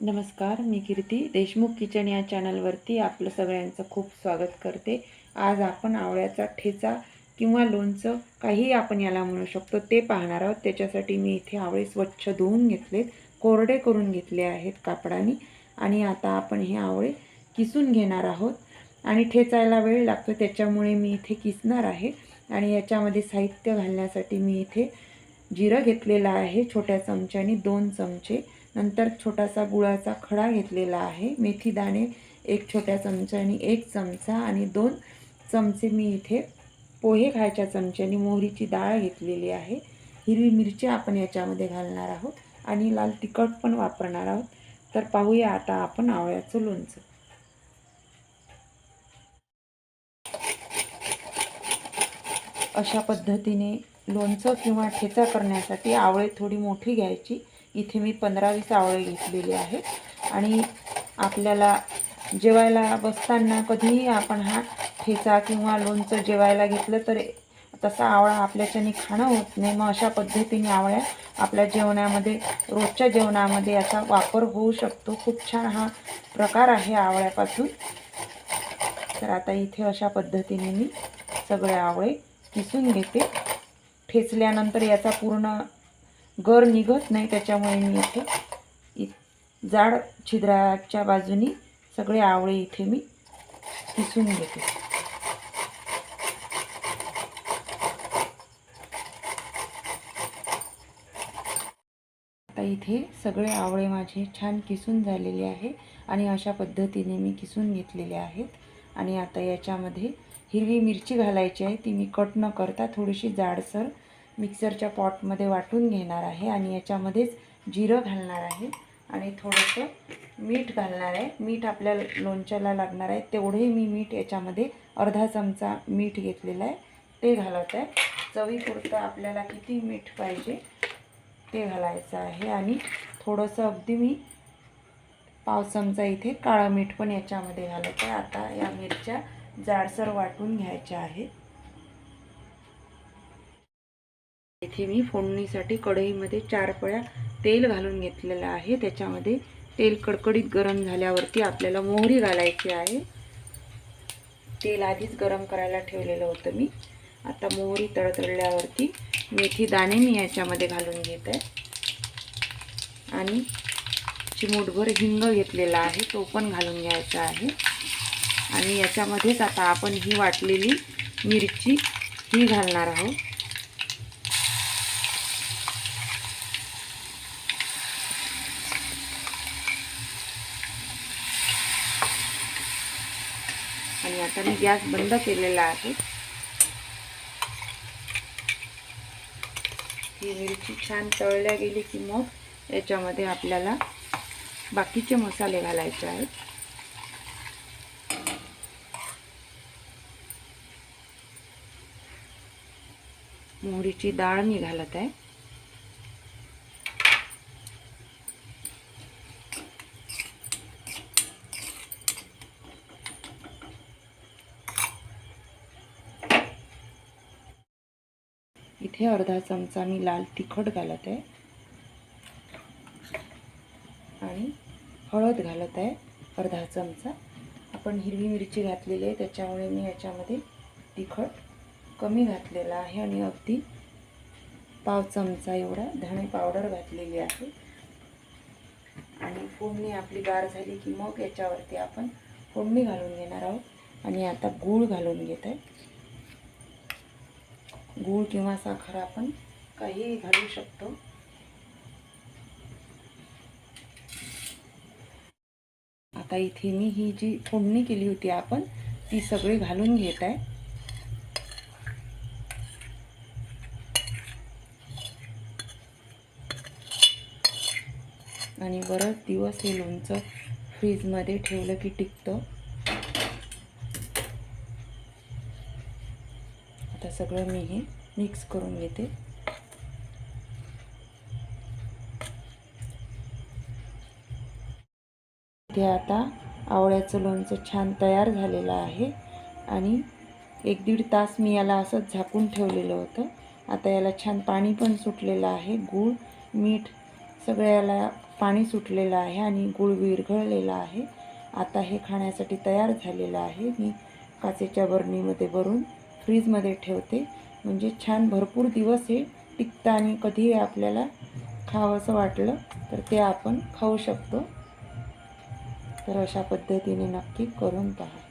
नमस्कार मी कीर्ती. देशमुख किचन या चॅनलवरती आपलं सगळ्यांचं खूप स्वागत करते. आज आपण आवळ्याचा ठेचा किंवा लोणचं काहीही आपण याला म्हणू शकतो ते पाहणार आहोत. त्याच्यासाठी मी इथे आवळे स्वच्छ धुवून घेतलेत कोरडे करून घेतले आहेत कापडाने. आणि आता आपण हे आवळे किसून घेणार आहोत. आणि ठेचायला वेळ लागतो त्याच्यामुळे मी इथे किसणार आहे. आणि याच्यामध्ये साहित्य घालण्यासाठी मी इथे जिरं घेतलेलं आहे छोट्या चमच्याने दोन चमचे. नंतर छोटासा गुळाचा खडा घेतलेला आहे. मेथी दाणे एक छोट्या चमच्यानी एक चमचा आणि दोन चमचे मी इथे पोहे खायच्या चमच्याने मोहरीची डाळ घेतलेली आहे. हिरवी मिरची आपण याच्यामध्ये घालणार आहोत आणि लाल तिखट पण वापरणार आहोत. तर पाहूया आता आपण आवळ्याचं लोणचं. अशा पद्धतीने लोणचं किंवा ठेचा करण्यासाठी आवळे थोडी मोठी घ्यायची. इथे मी पंधरा वीस आवळे घेतलेले आहेत. आणि आपल्याला जेवायला बसताना कधीही आपण हा ठेचा किंवा लोणचं जेवायला घेतलं तर तसा आवळा आपल्याच्याने खाणं होत नाही. मग अशा पद्धतीने आवळ्या आपल्या जेवणामध्ये रोजच्या जेवणामध्ये याचा वापर होऊ शकतो. खूप छान हा प्रकार आहे आवळ्यापासून. तर आता इथे अशा पद्धतीने मी सगळे आवळे किसून घेते. ठेचल्यानंतर याचा पूर्ण गर निघत नाही त्याच्यामुळे मी इथे इ जाड छिद्राच्या बाजूनी सगळे आवळे इथे मी किसून घेते. आता इथे सगळे आवळे माझे छान किसून झालेले आहे आणि अशा पद्धतीने मी किसून घेतलेले आहेत. आणि आता याच्यामध्ये हिरवी मिरची घालायची आहे ती मी कट न करता थोडीशी जाडसर मिक्सरच्या पॉटमध्ये वाटून घेणार आहे आणि याच्यामध्येच जिरं घालणार आहे आणि थोडंसं मीठ घालणार आहे. मीठ आपल्या लोणच्याला लागणार आहे. तेवढे मी मीठ याच्यामध्ये अर्धा चमचा मीठ घेतलेलं आहे. ते घालत आहे. चवीपुरतं आपल्याला किती मीठ पाहिजे ते घालायचं आहे आणि थोडंसं अगदी मी पाव चमचा इथे काळं मीठ पण याच्यामध्ये घालत आहे. आता या मिरच्या जाडसर वाटून घ्यायच्या आहेत. इथे मी फोडणीसाठी कढईमध्ये चार पळ्या तेल घालून घेतलेलं आहे. त्याच्यामध्ये तेल कडकडीत गरम झाल्यावरती आपल्याला मोहरी घालायची आहे. तेल आधीच गरम करायला ठेवलेलं होतं मी. आता मोहरी तळतळल्यावरती मेथी दाणे मी याच्यामध्ये घालून घेत आहे. आणि चिमूटभर हिंग घेतलेला आहे तो पण घालून घ्यायचा आहे. आणि याच्यामध्येच आता आपण ही वाटलेली मिरची ही घालणार आहोत. आणि आता मी गॅस बंद केलेला आहे. ही मिरची छान तळल्या गेली की मग याच्यामध्ये आपल्याला बाकीचे मसाले घालायचे आहेत. मोहरीची डाळ मी घालत आहे. इथे अर्धा चमचा मी लाल तिखट घालत आहे. आणि हळद घालत आहे अर्धा चमचा. आपण हिरवी मिरची घातलेली आहे त्याच्यामुळे मी याच्यामध्ये तिखट कमी घातलेला आहे आणि अगदी पाव चमचा एवढा धणे पावडर घातलेली आहे. आणि फोडणी आपली गार झाली की मग याच्यावरती आपण फोडणी घालून घेणार आहोत. आणि आता गूळ घालून घेत आहे. गूळ किंवा साखर आपण काहीही घालू शकतो. आता इथे मी ही जी फोडणी केली होती आपण ती सगळी घालून घेत आहे. आणि बरंच दिवस हे लोणचं फ्रीजमध्ये ठेवलं की टिकतं. आता सगळं मी हे मिक्स करून घेते. इथे आता आवळ्याचं लोणचं छान तयार झालेलं आहे. आणि एक दीड तास मी याला असंच झाकून ठेवलेलं होतं. आता याला छान पाणी पण सुटलेलं आहे. गूळ मीठ सगळ्याला पाणी सुटलेलं आहे आणि गुळ विरघळलेला आहे. आता हे खाण्यासाठी तयार झालेलं आहे. मी काचेच्या बरणीमध्ये भरून फ्रीजमध्ये ठेवते. म्हणजे छान भरपूर दिवस हे टिकतं आणि कधीही आपल्याला खावंसं वाटलं तर ते आपण खाऊ शकतो. तर अशा पद्धतीने नक्की करून पहा.